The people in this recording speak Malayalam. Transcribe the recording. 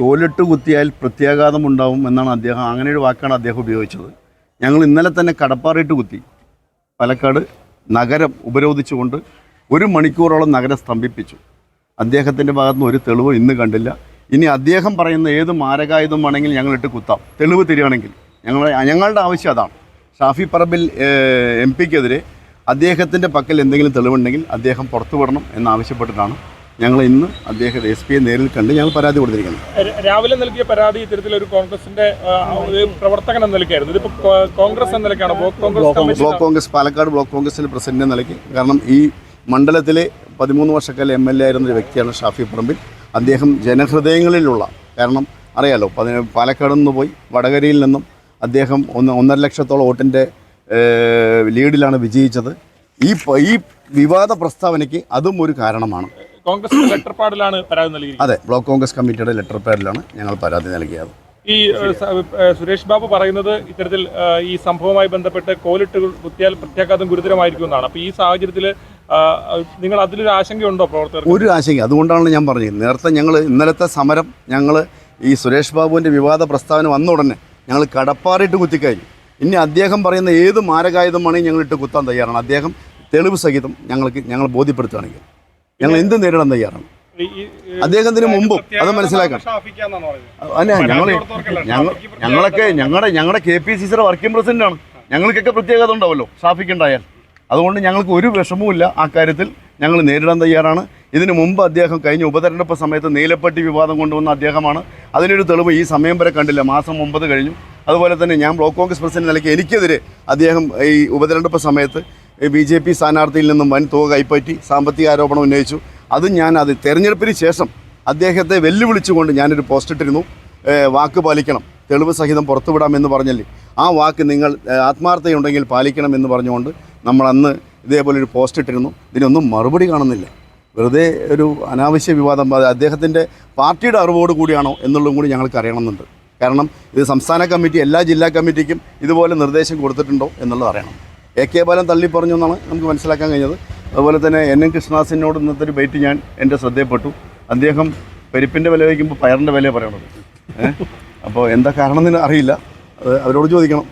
കോലിട്ട് കുത്തിയാൽ പ്രത്യാഘാതം ഉണ്ടാവും എന്നാണ് അദ്ദേഹം അങ്ങനെ ഒരു വാക്കാണ് അദ്ദേഹം ഉപയോഗിച്ചത്. ഞങ്ങൾ ഇന്നലെ തന്നെ കടപ്പാറിട്ട് കുത്തി. പാലക്കാട് നഗരം ഉപരോധിച്ചുകൊണ്ട് ഒരു മണിക്കൂറോളം നഗരം സ്തംഭിപ്പിച്ചു. അദ്ദേഹത്തിന്റെ ഭാഗത്തുനിന്ന് ഒരു തെളിവ് ഇന്ന് കണ്ടില്ല. ഇനി അദ്ദേഹം പറയുന്ന ഏത് മാരകായുധം വേണമെങ്കിൽ ഞങ്ങളിട്ട് കുത്താം. തെളിവ് തരികയാണെങ്കിൽ ഞങ്ങൾ ഞങ്ങളുടെ ആവശ്യം അതാണ്. ഷാഫി പറമ്പിൽ എം പിക്കെതിരെ അദ്ദേഹത്തിന്റെ പക്കൽ എന്തെങ്കിലും തെളിവുണ്ടെങ്കിൽ അദ്ദേഹം പുറത്തുവിടണം എന്നാവശ്യപ്പെട്ടിട്ടാണ് ഞങ്ങൾ ഇന്ന് അദ്ദേഹം എസ് പിയെ നേരിൽ കണ്ട് ഞങ്ങൾ പരാതി കൊടുത്തിരിക്കുന്നു. രാവിലെ നൽകിയ പരാതി ഇത്തരത്തിൽ ഒരു കോൺഗ്രസിന്റെ പ്രവർത്തകൻ എന്ന നിലയ്ക്കായിരുന്നു. ഇതിപ്പോ കോൺഗ്രസ് എന്ന നിലയ്ക്കാണ്? Block Congress committee block Congress Palakkad block കോൺഗ്രസിന്റെ പ്രസിഡന്റ് എന്ന നിലയ്ക്ക്. കാരണം ഈ മണ്ഡലത്തിലെ പതിമൂന്ന് വർഷക്കാലം എം എൽ എ ആയിരുന്ന ഒരു വ്യക്തിയാണ് ഷാഫി പറമ്പിൽ. അദ്ദേഹം ജനഹൃദയങ്ങളിലുള്ള കാരണം അറിയാലോ പതിന പാലക്കാട് നിന്ന് പോയി വടകരയിൽ നിന്നും അദ്ദേഹം ഒന്ന് ഒന്നര ലക്ഷത്തോളം വോട്ടിന്റെ ലീഡിലാണ് വിജയിച്ചത്. ഈ ഈ വിവാദ പ്രസ്താവനയ്ക്ക് അതും ഒരു കാരണമാണ്. കോൺഗ്രസിന്റെ ലെറ്റർ പാഡിലാണ് പരാതി നൽകിയത് അതെ ബ്ലോക്ക് കോൺഗ്രസ് കമ്മിറ്റിയുടെ ലെറ്റർ പാഡിലാണ് ഞങ്ങൾ പരാതി നൽകിയത്. ഈ സുരേഷ് ബാബു പറയുന്നത് ഇത്തരത്തിൽ ഈ സംഭവവുമായി ബന്ധപ്പെട്ട് കോലിട്ട് കുത്തിയാൽ പ്രത്യാഘാതം ഗുരുതരമായിരിക്കും എന്നാണ്. അപ്പൊ ഈ സാഹചര്യത്തിൽ നിങ്ങൾ അതിലൊരു ആശങ്കയുണ്ടോ പ്രവർത്തകർ ഒരു ആശങ്ക അതുകൊണ്ടാണ് ഞാൻ പറഞ്ഞത്. നേരത്തെ ഞങ്ങൾ ഇന്നലത്തെ സമരം ഞങ്ങൾ ഈ സുരേഷ് ബാബുവിന്റെ വിവാദ പ്രസ്താവന വന്ന ഉടനെ ഞങ്ങൾ കടപ്പാറിട്ട് കുത്തിക്കഴിഞ്ഞു. ഇനി അദ്ദേഹം പറയുന്ന ഏത് മാരകായുധമാണെങ്കിൽ ഞങ്ങൾ ഇട്ട് കുത്താൻ തയ്യാറാണ്. അദ്ദേഹം തെളിവ് സഹിതം ഞങ്ങൾക്ക് ഞങ്ങൾ ബോധ്യപ്പെടുത്തുകയാണെങ്കിൽ. ഞങ്ങൾ എന്ത് നേരിടാൻ തയ്യാറാണ്. അദ്ദേഹത്തിന് മുമ്പും അത് മനസ്സിലാക്കണം ഷാഫിക്കാന്നാണ് അല്ല ഞങ്ങൾ ഞങ്ങളൊക്കെ ഞങ്ങളുടെ ഞങ്ങളുടെ കെ പി സി സിയുടെ വർക്കിംഗ് പ്രസിഡന്റ് ആണ്. ഞങ്ങൾക്കൊക്കെ പ്രത്യേകത ഉണ്ടാവല്ലോ ഷാഫിക്കുണ്ടായാൽ അതുകൊണ്ട് ഞങ്ങൾക്ക് ഒരു വിഷമവുമില്ല. ആ കാര്യത്തിൽ ഞങ്ങൾ നേരിടാൻ തയ്യാറാണ്. ഇതിനു മുമ്പ് അദ്ദേഹം കഴിഞ്ഞ ഉപതെരഞ്ഞെടുപ്പ് സമയത്ത് നീലപ്പെട്ടി വിവാദം കൊണ്ടുവന്ന അദ്ദേഹമാണ്. അതിനൊരു തെളിവ് ഈ സമയം വരെ കണ്ടില്ല. മാസം ഒമ്പത് കഴിഞ്ഞു. അതുപോലെ തന്നെ ഞാൻ ബ്ലോക്ക് കോൺഗ്രസ് പ്രസിഡന്റ് നിലയ്ക്ക് എനിക്കെതിരെ അദ്ദേഹം ഈ ഉപതെരഞ്ഞെടുപ്പ് സമയത്ത് ബി ജെ പി സ്ഥാനാർത്ഥിയിൽ നിന്നും വൻ തുക കൈപ്പറ്റി സാമ്പത്തിക ആരോപണം ഉന്നയിച്ചു. അത് ഞാൻ അത് തെരഞ്ഞെടുപ്പിന് ശേഷം അദ്ദേഹത്തെ വെല്ലുവിളിച്ചുകൊണ്ട് ഞാനൊരു പോസ്റ്റ് ഇട്ടിരുന്നു. വാക്ക് പാലിക്കണം. തെളിവ് സഹിതം പുറത്തുവിടാമെന്ന് പറഞ്ഞല്ലേ? ആ വാക്ക് നിങ്ങൾ ആത്മാർത്ഥതയുണ്ടെങ്കിൽ പാലിക്കണം എന്ന് പറഞ്ഞുകൊണ്ട് നമ്മൾ അന്ന് ഇതേപോലെ ഒരു പോസ്റ്റ് ഇട്ടിരുന്നു. ഇതിനൊന്നും മറുപടി കാണുന്നില്ല. വെറുതെ ഒരു അനാവശ്യ വിവാദം അദ്ദേഹത്തിന്റെ പാർട്ടിയുടെ അറിവോട് കൂടിയാണോ എന്നുള്ളതും കൂടി ഞങ്ങൾക്ക് അറിയണമെന്നുണ്ട്. കാരണം ഇത് സംസ്ഥാന കമ്മിറ്റി എല്ലാ ജില്ലാ കമ്മിറ്റിക്കും ഇതുപോലെ നിർദ്ദേശം കൊടുത്തിട്ടുണ്ടോ എന്നുള്ളത് അറിയണം. എ കെ ബാലൻ തള്ളി പറഞ്ഞു എന്നാണ് നമുക്ക് മനസ്സിലാക്കാൻ കഴിഞ്ഞത്. അതുപോലെ തന്നെ എൻ എൻ കൃഷ്ണദാസിനോട് ഇന്നത്തെ ഒരു ബൈറ്റ് ഞാൻ എന്റെ ശ്രദ്ധയിൽപ്പെട്ടു. അദ്ദേഹം പരിപ്പിന്റെ വില വയ്ക്കുമ്പോൾ പയറിന്റെ വില പറയണത്. അപ്പോൾ എന്താ കാരണം എന്ന് അറിയില്ല അവരോട് ചോദിക്കണം.